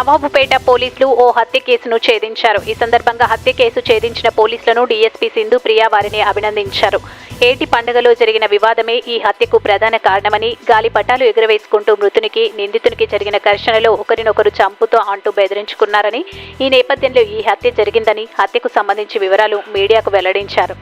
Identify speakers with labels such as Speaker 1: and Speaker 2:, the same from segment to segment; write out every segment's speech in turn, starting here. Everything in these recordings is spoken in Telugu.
Speaker 1: నవాబుపేట పోలీసులు ఓ హత్య కేసును ఛేదించారు. ఈ సందర్భంగా హత్య కేసు ఛేదించిన పోలీసులను డీఎస్పీ సింధు ప్రియా వారిని అభినందించారు. ఏటి పండుగలో జరిగిన వివాదమే ఈ హత్యకు ప్రధాన కారణమని గాలిపటాలు ఎగురవేసుకుంటూ మృతునికి నిందితునికి జరిగిన ఘర్షణలో ఒకరినొకరు చంపుతో అంటూ బెదిరించుకున్నారని ఈ నేపథ్యంలో ఈ హత్య జరిగిందని హత్యకు సంబంధించి వివరాలు మీడియాకు వెల్లడించారు.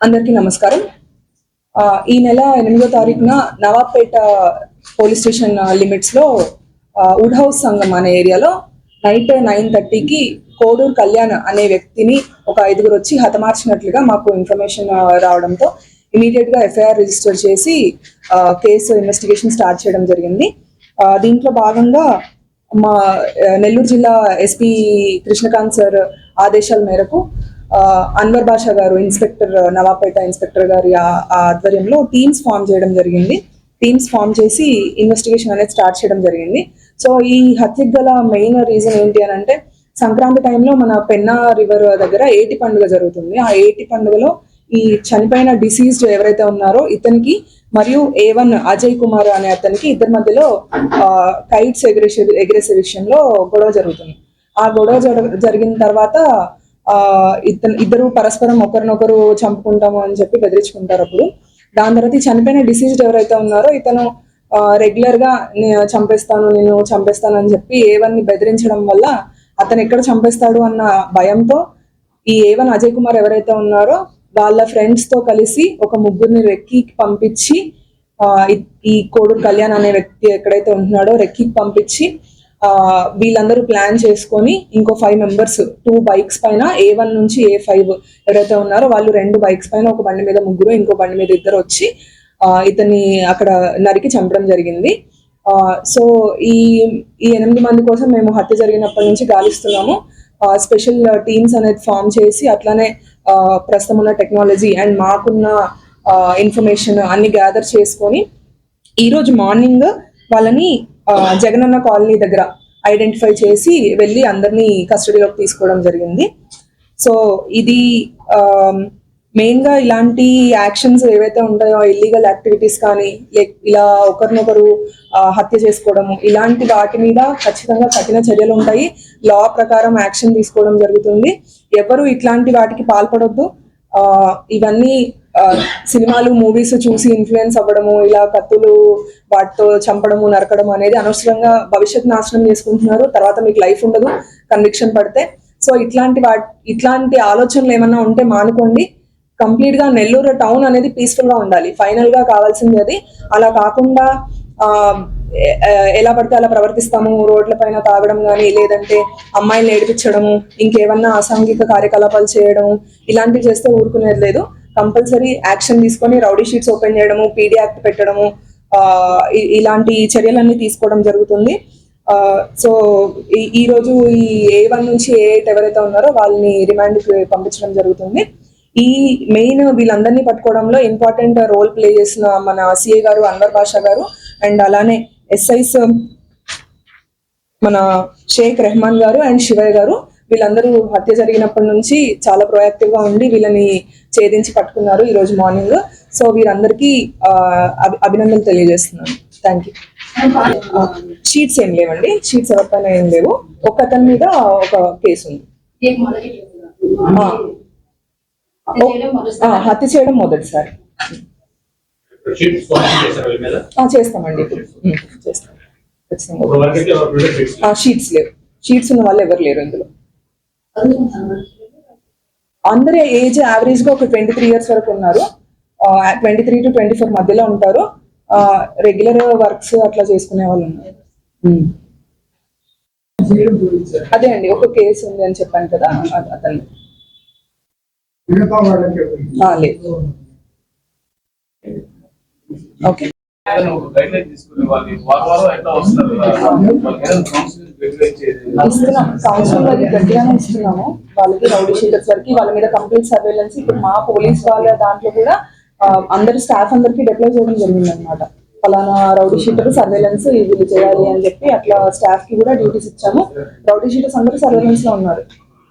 Speaker 2: అందరికీ నమస్కారం. ఆ, ఈ నెల ఎనిమిదో తారీఖున నవాబ్పేట పోలీస్ స్టేషన్ లిమిట్స్లో ఆ, వుడ్ హౌస్ సంఘం అనే ఏరియాలో నైట్ నైన్ థర్టీకి కోడూరు కళ్యాణ్ అనే వ్యక్తిని ఒక ఐదుగురు వచ్చి హతమార్చినట్లుగా మాకు ఇన్ఫర్మేషన్ రావడంతో ఇమీడియట్గా ఎఫ్ఐఆర్ రిజిస్టర్ చేసి కేసు ఇన్వెస్టిగేషన్ స్టార్ట్ చేయడం జరిగింది. దీంట్లో భాగంగా మా నెల్లూరు జిల్లా ఎస్పీ కృష్ణకాంత్ సార్ ఆదేశాల మేరకు అన్వర్ బాషా గారు ఇన్స్పెక్టర్ నవాపేట ఇన్స్పెక్టర్ గారి ఆ- ఆధ్వర్యంలో టీమ్స్ ఫామ్ చేయడం జరిగింది. టీమ్స్ ఫామ్ చేసి ఇన్వెస్టిగేషన్ అనేది స్టార్ట్ చేయడం జరిగింది. సో ఈ హత్యకు గల మెయిన్ రీజన్ ఏంటి అని అంటే సంక్రాంతి టైంలో మన పెన్నా రివర్ దగ్గర ఏటి పండుగ జరుగుతుంది. ఆ ఏటి పండుగలో ఈ చనిపోయిన డిసీజ్డ్ ఎవరైతే ఉన్నారో ఇతనికి మరియు ఏ వన్ అజయ్ కుమార్ అనే అతనికి ఇద్దరి మధ్యలో కైట్స్ ఎగరేసే ఎగరేసే విషయంలో గొడవ జరుగుతుంది. ఆ గొడవ జరిగిన తర్వాత ఆ ఇతను ఇద్దరు పరస్పరం ఒకరినొకరు చంపుకుంటాము అని చెప్పి బెదిరించుకుంటారు అప్పుడు. దాని తర్వాత చనిపోయిన డిసీజ్డ్ ఎవరైతే ఉన్నారో ఇతను రెగ్యులర్గా నేను చంపేస్తాను నేను చంపేస్తాను అని చెప్పి ఏవన్ని బెదిరించడం వల్ల అతను ఎక్కడ చంపేస్తాడు అన్న భయంతో ఈ ఏవన్ అజయ్ కుమార్ ఎవరైతే ఉన్నారో వాళ్ళ ఫ్రెండ్స్తో కలిసి ఒక ముగ్గురిని రెక్కీకి పంపించి ఈ- కోడూరు కళ్యాణ్ అనే వ్యక్తి ఎక్కడైతే ఉంటున్నాడో రెక్కీకి పంపించి ఆ, వీళ్ళందరూ ప్లాన్ చేసుకొని ఇంకో ఫైవ్ మెంబర్స్ టూ బైక్స్ పైన ఏ వన్ నుంచి ఏ ఫైవ్ ఎవరైతే ఉన్నారో వాళ్ళు రెండు బైక్స్ పైన ఒక బండి మీద ముగ్గురు ఇంకో బండి మీద ఇద్దరు వచ్చి ఆ, ఇతన్ని అక్కడ నరికి చంపడం జరిగింది. సో ఈ ఈ ఎనిమిది మంది కోసం మేము హత్య జరిగినప్పటి నుంచి గాలిస్తున్నాము. స్పెషల్ టీమ్స్ అనేది ఫామ్ చేసి అట్లానే ప్రస్తుతం ఉన్న టెక్నాలజీ అండ్ మాకున్న ఇన్ఫర్మేషన్ అన్ని గ్యాదర్ చేసుకొని ఈ రోజు మార్నింగ్ వాళ్ళని జగనన్న కాలనీ దగ్గర ఐడెంటిఫై చేసి వెళ్ళి అందరినీ కస్టడీలోకి తీసుకోవడం జరిగింది. సో ఇది మెయిన్గా ఇలాంటి యాక్షన్స్ ఏవైతే ఉంటాయో ఇల్లీగల్ యాక్టివిటీస్ కానీ లైక్ ఇలా ఒకరినొకరు హత్య చేసుకోవడము ఇలాంటి వాటి మీద ఖచ్చితంగా కఠిన చర్యలు ఉంటాయి. లా ప్రకారం యాక్షన్ తీసుకోవడం జరుగుతుంది. ఎవరు ఇట్లాంటి వాటికి పాల్పడొద్దు. ఆ, ఇవన్నీ సినిమాలు మూవీస్ చూసి ఇన్ఫ్లుయెన్స్ అవ్వడము ఇలా కత్తులు వాటితో చంపడము నరకడము అనేది అనవసరంగా భవిష్యత్ నాశనం చేసుకుంటున్నారు. తర్వాత మీకు లైఫ్ ఉండదు కన్విక్షన్ పడితే. సో ఇట్లాంటి వా ఇట్లాంటి ఆలోచనలు ఏమన్నా ఉంటే మానుకోండి. కంప్లీట్గా నెల్లూరు టౌన్ అనేది పీస్ఫుల్గా ఉండాలి. ఫైనల్గా కావాల్సింది అది. అలా కాకుండా ఆ, ఎలా పడితే అలా ప్రవర్తిస్తాము. రోడ్ల పైన తాగడం కానీ లేదంటే అమ్మాయిలు ఏడిపించడము ఇంకేమన్నా అసాంఘిక కార్యకలాపాలు చేయడము ఇలాంటివి చేస్తే ఊరుకునేది లేదు. కంపల్సరీ యాక్షన్ తీసుకొని రౌడీ షీట్స్ ఓపెన్ చేయడము పీడీ యాక్ట్ పెట్టడము ఆ, ఇలాంటి చర్యలన్నీ తీసుకోవడం జరుగుతుంది. ఆ, సో ఈ- ఈ రోజు ఈ ఏ వన్ నుంచి ఏ ఎయిట్ ఎవరైతే ఉన్నారో వాళ్ళని రిమాండ్ పంపించడం జరుగుతుంది. ఈ మెయిన్ వీళ్ళందరినీ పట్టుకోవడంలో ఇంపార్టెంట్ రోల్ ప్లే చేసిన మన సిఏ గారు అన్వర్ బాషా గారు అండ్ అలానే ఎస్ఐస్ మన షేక్ రెహమాన్ గారు అండ్ శివయ్య గారు వీళ్ళందరూ హత్య జరిగినప్పటి నుంచి చాలా ప్రొయాక్టివ్గా ఉండి వీళ్ళని ఛేదించి పట్టుకున్నారు ఈ రోజు మార్నింగ్ సో వీరందరికీ అభినందనలు తెలియజేస్తున్నాను. థ్యాంక్ యూ షీట్స్ ఏం లేవండి. షీట్స్ ఎవరిపైన ఏం లేవు. ఒక అతని మీద ఒక కేసు ఉంది. హత్య చేయడం మొదటిసారి.
Speaker 3: షీట్ స్పాన్సర్ చేశారు వీళ్ళ మీద
Speaker 2: ఆ, చేస్తామండి చేస్తాం. షీట్స్ లేవు. షీట్స్ ఉన్న వాళ్ళు ఎవరు లేరు ఇందులో. అందరి ఏజ్ యావరేజ్గా ఒక ట్వంటీ త్రీ ఇయర్స్ వరకు ఉన్నారు. Twenty three to twenty four మధ్యలో ఉంటారు. రెగ్యులర్ వర్క్స్ అట్లా చేసుకునే వాళ్ళు ఉన్నారు. అదే అండి. ఒక కేసు ఉంది అని చెప్పాను కదా అతను.
Speaker 4: మిగతా వాళ్ళకి
Speaker 2: ఓకే ఇస్తున్నాం. కౌన్సిలింగ్ అది గట్టిగానే ఇస్తున్నాము. వాళ్ళకి రౌడీ షీటర్స్ వరకు వాళ్ళ మీద కంప్లీట్ సర్వేలెన్స్ ఇప్పుడు మా పోలీస్ వాళ్ళ దాంట్లో కూడా అందరి స్టాఫ్ అందరికి డిప్లాయ్ చేయడం జరిగింది అనమాట ఫలానా రౌడీ షీటర్ సర్వేలెన్స్ వీళ్ళు చేయాలి అని చెప్పి అట్లా స్టాఫ్కి కూడా డ్యూటీస్ ఇచ్చాము. రౌడీ షీటర్స్ అందరూ సర్వేలెన్స్లో ఉన్నారు.